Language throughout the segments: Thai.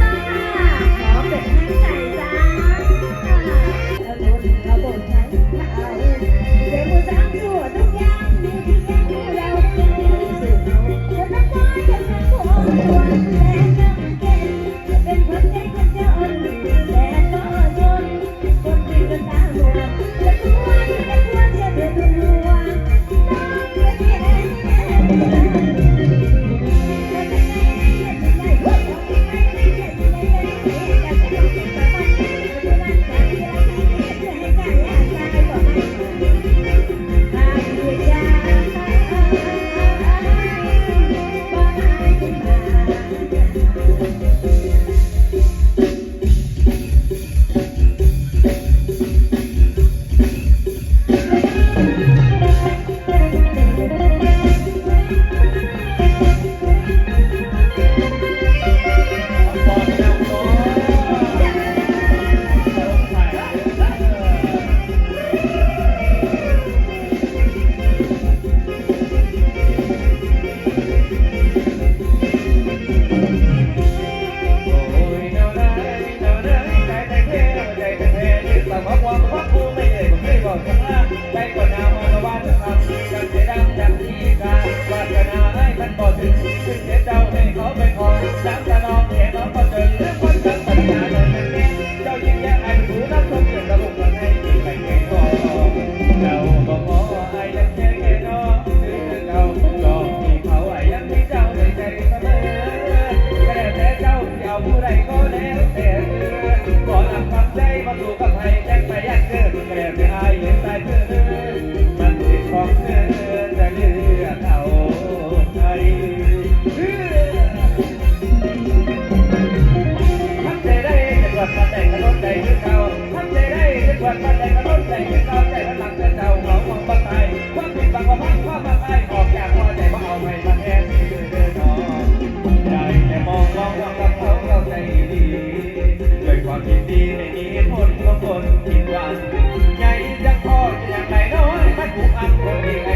ค่ะขอเป็นให้ใจจ้า กวาดมาแต่งกระโดดใจคือเอาใจพลังจะเจ้าเขามองบ้าตายความผิดบางความพังความมาตายออกจากหัวใจว่าเอาไม่มาแทนที่เดินเดินนอนใจแต่มองมองว่ากับเขาเราใจดีด้วยความยินดีในนี้ผลของคนกินวันใหญ่จะพออย่างไรน้อยมันผูกอันคนดี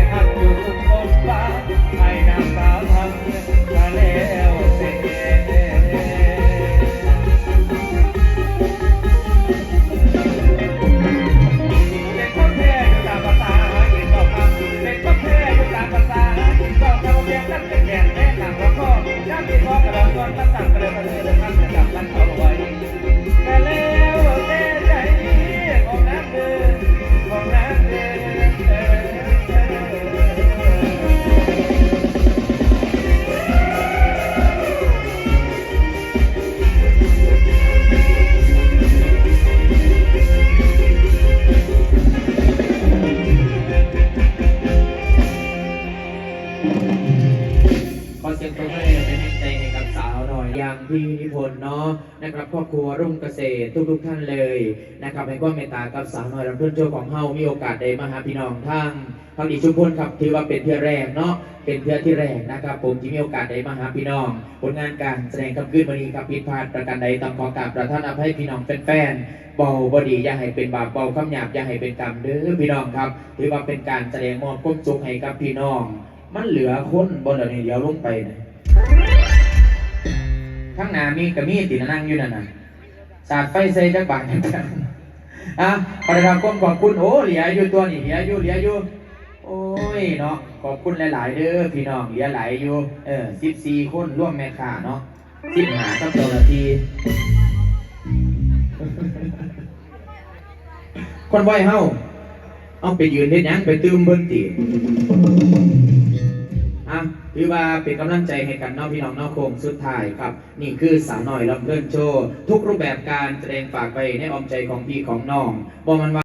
สียงปรบมือเป็นกำลังใจให้กับสาวหน่อยอย่างพี่นิพนธ์เนาะนะครับครอบครัวรุ่งเกษตรทุกๆท่านเลยนะครับให้ความเมตตากับสาวหน่อยลำเพื่อนโจของเฮามีโอกาสได้มาหาพี่น้องทั้งทางดีชุมพลครับถือว่าเป็นเทือแรกเนาะเป็นเทือที่แรกนะครับ ผมที่มีโอกาสได้มาหาพี่น้อง ผลงานการแสดงคำขึ้นวันนี้ครับผิดพลาดประการใดต้องขอกราบประทานอภัยพี่น้องแฟนๆเบาบดีอย่าให้เป็นบาปเบาคำหยาบอย่าให้เป็นกรรมเด้อพี่น้องครับถือว่าเป็นการแสดงมอบความสุขให้กับพี่น้อง มันเหลือคนบนเดี๋ยวนี้เดี๋ยวลงไปนะข้างหน้ามีกระมีติดนั่งอยู่นั่นน่ะสาดไฟใส่จักบาทกันอะประธานก้มขอบคุณโอ้เหลียอยู่ตัวนี่เหลียอยู่เหลียอยู่ โอ้ยเนาะขอบคุณหลาย ๆเด้อพี่น้องเหลียหลายอยู่ เออสิบสี่คนร่วมแม่ค้าเนาะสิบหากับเจ้าหน้าทีคนไหวเฮาเอาไปยืนเฮ็ดหยังไปตืมเบิ่นติ หรือว่าเป็นกำลังใจให้กันเนอกพี่น้องนอกโคงสุดท้ายครับ นี่คือสาวน้อยลำเพิ่นโชว์ทุกรูปแบบการแสดงฝากไปในอ้อมใจของพี่ของน้องบอกมันว่า